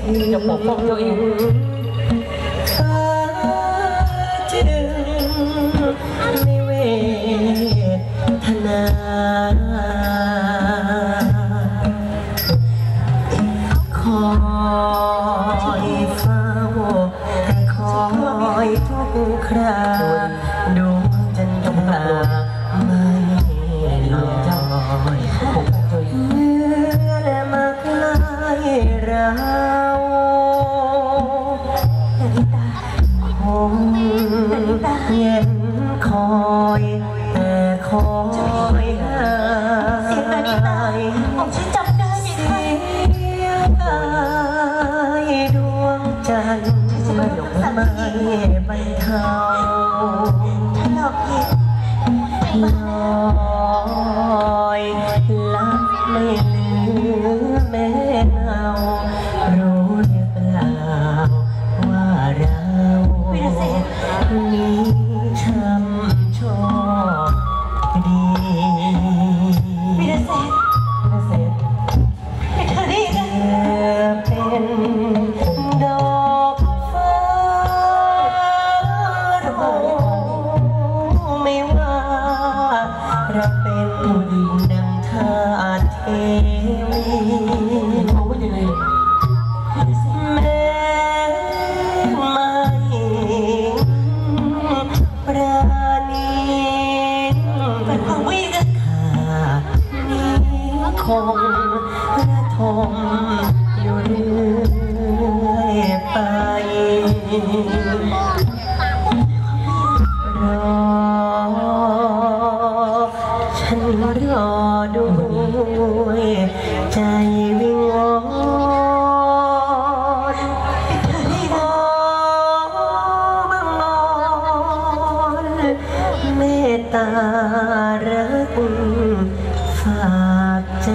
ถึงจะปกป้องตัวเองจึงไม่เวทนาคอยเฝ้าแต่คอยทุกครา ย็นคอยแต่คอยเสียงนาฬิตาผมฉันจำได้เสียงดวงจันทร์ไม่บรรเทาถลอกหลอย พระเป็นดังทาสเทวี ด้วยใจวิงวอนขอบังบอนเมตตารักฝากใจ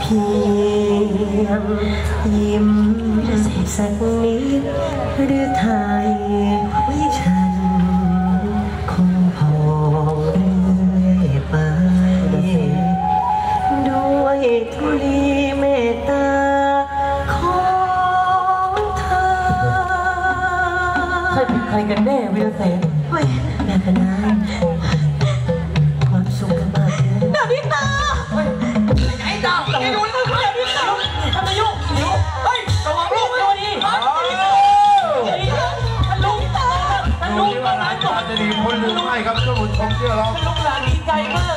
เพียงยิ้มสักนิดหรือไทยฉันค ทุลีเมตตาของเธอใครเป็นใครกันแน่วีรเสนเว้ยแม่คณะความสุขมากเลยนาฬิตาไอ้ดาวไอ้ดูนี่มันนาฬิตาทำไมยุ่งเดี๋ยวเฮ้ยระวังลูกตัวดีท่านลุงท่านดูลุงที่มาว่าหลาร้านนก่อตานจะดีพ้นหรือไม่ครับท่านผู้ชมเชื่อเราลูกหลานดีใจมาก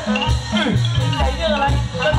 ดีใจเรื่องอะไรเอา